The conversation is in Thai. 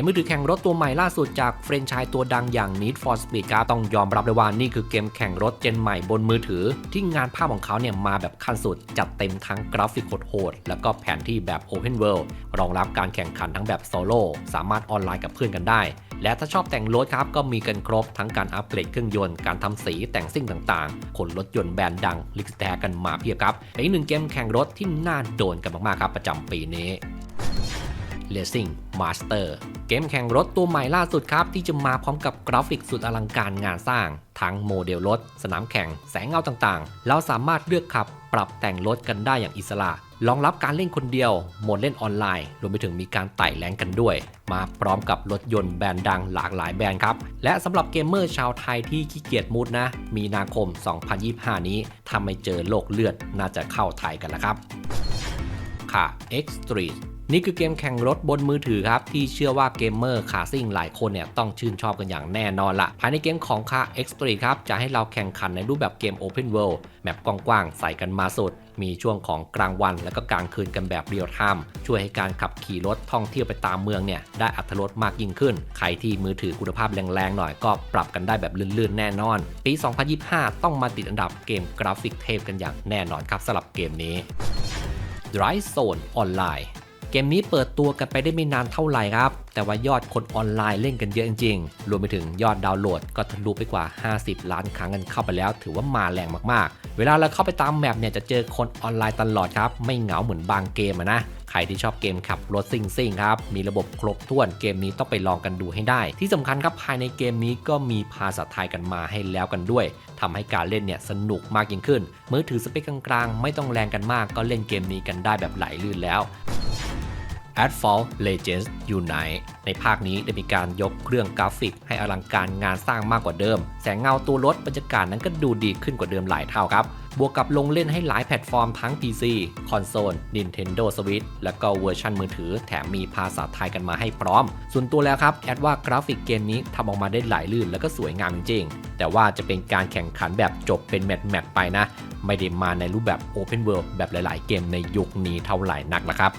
มมือถือแข่งรถตัวใหม่ล่าสุดจากเฟรนชส์ตัวดังอย่าง Need for Speed ครับต้องยอมรับเลยว่านี่คือเกมแข่งรถเจนใหม่บนมือถือ ที่งานภาพของเขาเนี่ยมาแบบขั้นสุด จัดเต็มทั้งกราฟิกโหดๆแล้วก็แผนที่แบบ Open World รองรับการแข่งขันทั้งแบบโซโล่สามารถออนไลน์กับเพื่อนกันได้ และถ้าชอบแต่งรถครับก็มีกันครบทั้งการอัปเกรดเครื่องยนต์การทำสีแต่งซิ่งต่างๆขนรถยนต์แบรนด์ดังลิกแทกันมาเพียบครับเป็นอีกหนึ่งเกมแข่งรถที่น่าโดนกันมากๆครับประจำปีนี้ Racing Master เกมแข่งรถตัวใหม่ล่าสุดครับ ที่จะมาพร้อมกับกราฟิกสุดอลังการงานสร้าง ทั้งโมเดลรถ สนามแข่ง แสงเงาต่างๆ เราสามารถเลือกขับปรับแต่งรถกันได้อย่างอิสระรองรับการเล่นคนเดียวโหมดเล่นออนไลน์ รวมไปถึงมีการไต่แรงกันด้วย มาพร้อมกับรถยนต์แบรนด์ดังหลากหลายแบรนด์ครับ และสำหรับเกมเมอร์ชาวไทยที่ขี้เกียจมูดนะ มีนาคม 2025 นี้ถ้าไม่เจอโลกเลือดน่าจะเข้าไทยกันแล้วครับ ค่ะ X Street นี่คือเกมแข่งรถบนมือถือครับ ที่เชื่อว่าเกมเมอร์ขาซิ่งหลายคนเนี่ยต้องชื่นชอบกันอย่างแน่นอนละภายในเกมของค่า X Street ครับจะให้เราแข่งขันในรูปแบบเกม Open World แมปกว้างๆ ใส่กันมาสุด มีช่วงของกลางวันและก็กลางคืนกันแบบเรียลไทม์ช่วยให้การขับขี่รถท่องเที่ยวไปตามเมืองเนี่ยได้อัตรสมากยิ่งขึ้น ใครที่มือถือคุณภาพแรงๆหน่อยก็ปรับกันได้แบบลื่นๆ แน่นอน ปี 2025 ต้องมาติดอันดับเกมกราฟิกเทพกันอย่างแน่นอนครับสำหรับเกมนี้ Drive Zone ออนไลน์เกมนี้เปิดตัวกันไปได้ไม่นานเท่าไหร่ครับ แต่ว่ายอดคนออนไลน์เล่นกันเยอะจริงๆ รวมไปถึงยอดดาวน์โหลดก็ทะลุไปกว่า 50 ล้านครั้งกันเข้าไปแล้ว ถือว่ามาแรงมากๆ เวลาเราเข้าไปตามแมปเนี่ยจะเจอคนออนไลน์ตลอดครับ ไม่เหงาเหมือนบางเกมนะใครที่ชอบเกมขับรถซิ่งซิ่งครับ มีระบบครบถ้วนเกมนี้ต้องไปลองกันดูให้ได้ ที่สำคัญครับภายในเกมนี้ก็มีภาษาไทยกันมาให้แล้วกันด้วยทำให้การเล่นเนี่ยสนุกมากยิ่งขึ้นมือถือสเปคกลางๆ ไม่ต้องแรงกันมากก็เล่นเกมนี้กันได้แบบไหลลื่นแล้ว Adfall Legends Unite ในภาคนี้ได้มีการยกเครื่องกราฟิก ให้อลังการงานสร้างมากกว่าเดิม แสงเงาตัวรถบรรยากาศนั้นก็ดูดีขึ้นกว่าเดิมหลายเท่าครับ บวกกับลงเล่นให้หลายแพลตฟอร์มทั้ง PC คอนโซล Nintendo Switch แล้วก็เวอร์ชันมือถือ แถมมีภาษาไทยกันมาให้พร้อม ส่วนตัวแล้วครับแอดว่ากราฟิกเกมนี้ทำออกมาได้ไหลลื่นแล้วก็สวยงามจริงๆ แต่ว่าจะเป็นการแข่งขันแบบจบเป็นแมตช์แมตช์ไปนะ ไม่ได้มาในรูปแบบ Open World แบบหลาย ๆ เกมในยุคนี้เท่าไหร่นักนะครับ